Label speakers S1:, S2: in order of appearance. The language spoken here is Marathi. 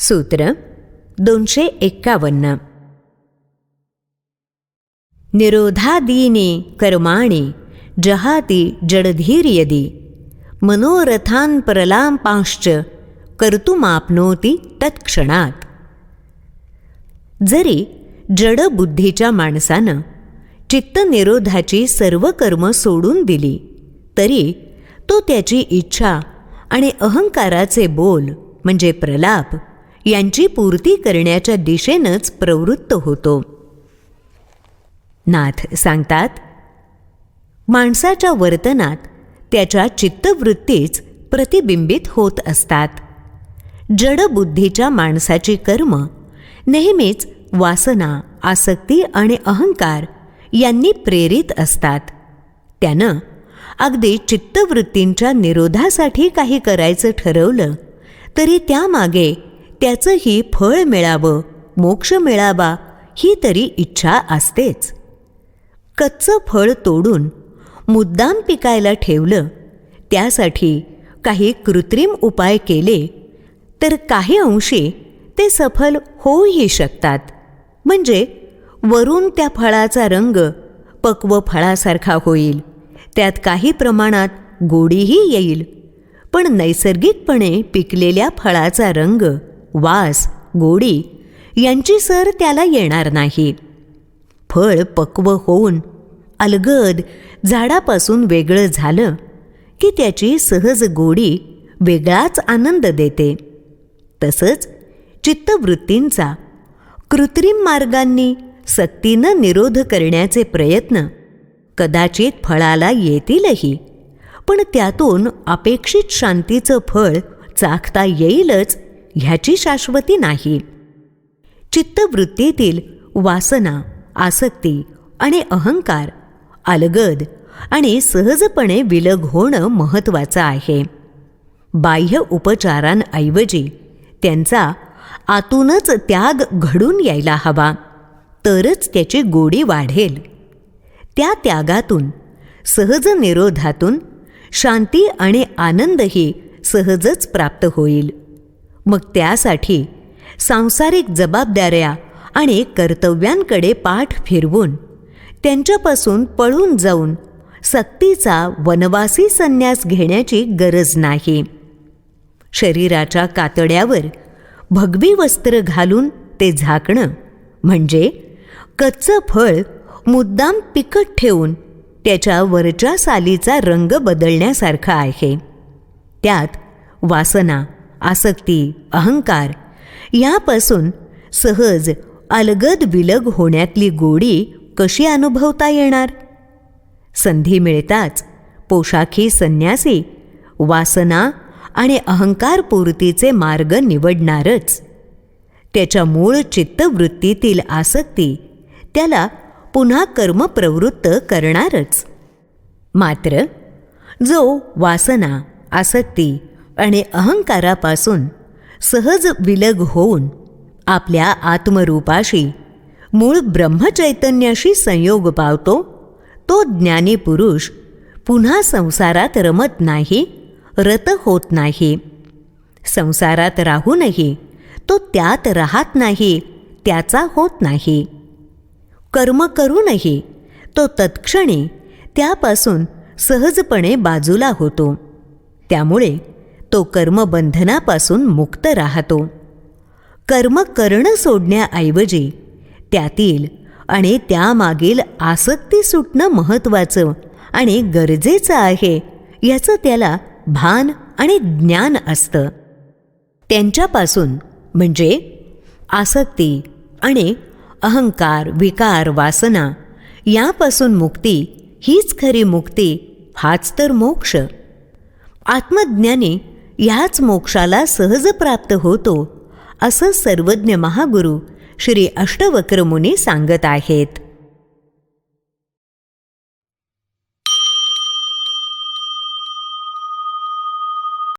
S1: सूत्र दोनशे एक्कावन्न. निरोधादीने कर्माणि जहाती जडधीर्यदी मनोरथान प्रलांपांश्च कर्तुमापनोती तत्क्षणात. जरी जडबुद्धीच्या माणसानं चित्तनिरोधाची सर्व कर्म सोडून दिली तरी तो त्याची इच्छा आणि अहंकाराचे बोल म्हणजे प्रलाप यांची पूर्ती करण्याच्या दिशेनंच प्रवृत्त होतो. नाथ सांगतात माणसाच्या वर्तनात त्याच्या चित्तवृत्तीच प्रतिबिंबित होत असतात. जडबुद्धीच्या माणसाची कर्म नेहमीच वासना आसक्ती आणि अहंकार यांनी प्रेरित असतात. त्यानं अगदी चित्तवृत्तींच्या निरोधासाठी काही करायचं ठरवलं तरी त्यामागे त्याचंही फळ मिळावं मोक्ष मिळावा ही तरी इच्छा असतेच. कच्चं फळ तोडून मुद्दाम पिकायला ठेवलं त्यासाठी काही कृत्रिम उपाय केले तर काही अंशी ते सफल होऊही शकतात. म्हणजे वरून त्या फळाचा रंग पक्व फळासारखा होईल त्यात काही प्रमाणात गोडीही येईल पण नैसर्गिकपणे पिकलेल्या फळाचा रंग वास गोडी यांची सर त्याला येणार नाही. फळ पक्व होऊन अलगद झाडापासून वेगळं झालं की त्याची सहज गोडी वेगळाच आनंद देते. तसंच चित्तवृत्तींचा कृत्रिम मार्गांनी सक्तीनं निरोध करण्याचे प्रयत्न कदाचित फळाला येतीलही पण त्यातून अपेक्षित शांतीचं फळ चाखता येईलच ह्याची शाश्वती नाही. चित्तवृत्तीतील वासना आसक्ती आणि अहंकार अलगद आणि सहजपणे विलग होणं महत्त्वाचं आहे. बाह्य उपचारांऐवजी त्यांचा आतूनच त्याग घडून यायला हवा तरच त्याची गोडी वाढेल. त्या त्यागातून सहज निरोधातून शांती आणि आनंदही सहजच प्राप्त होईल. मग त्यासाठी सांसारिक जबाबदाऱ्या आणि कर्तव्यांकडे पाठ फिरवून त्यांच्यापासून पळून जाऊन सक्तीचा वनवासी संन्यास घेण्याची गरज नाही. शरीराच्या कातड्यावर भगवी वस्त्र घालून ते झाकणं म्हणजे कच्चं फळ मुद्दाम पिकट ठेवून त्याच्या वरच्या सालीचा रंग बदलण्यासारखा आहे. त्यात वासना आसक्ती अहंकार यापासून सहज अलगद विलग होण्यातली गोडी कशी अनुभवता येणार? संधी मिळताच पोशाखी संन्यासी वासना आणि अहंकारपूर्तीचे मार्ग निवडणारच. त्याच्या मूळ चित्तवृत्तीतील आसक्ती त्याला पुन्हा कर्मप्रवृत्त करणारच. मात्र जो वासना आसक्ती आणि अहंकारापासून सहज विलग होऊन आपल्या आत्मरूपाशी मूळ ब्रह्मचैतन्याशी संयोग पावतो तो ज्ञानी पुरुष पुन्हा संसारात रमत नाही रत होत नाही. संसारात राहूनही तो त्यात राहत नाही त्याचा होत नाही. कर्म करूनही तो तत्क्षणी त्यापासून सहजपणे बाजूला होतो. त्यामुळे तो कर्मबंधनापासून मुक्त राहतो. कर्म करणं सोडण्याऐवजी त्यातील आणि त्यामागील आसक्ती सुटणं महत्त्वाचं आणि गरजेचं आहे याचं त्याला भान आणि ज्ञान असतं. त्यांच्यापासून म्हणजे आसक्ती आणि अहंकार विकार वासना यापासून मुक्ती हीच खरी मुक्ती हाच तर मोक्ष. आत्मज्ञानी ह्याच मोक्षाला सहज प्राप्त होतो असं सर्वज्ञ महागुरु श्री अष्टवक्रमुनी सांगत आहेत.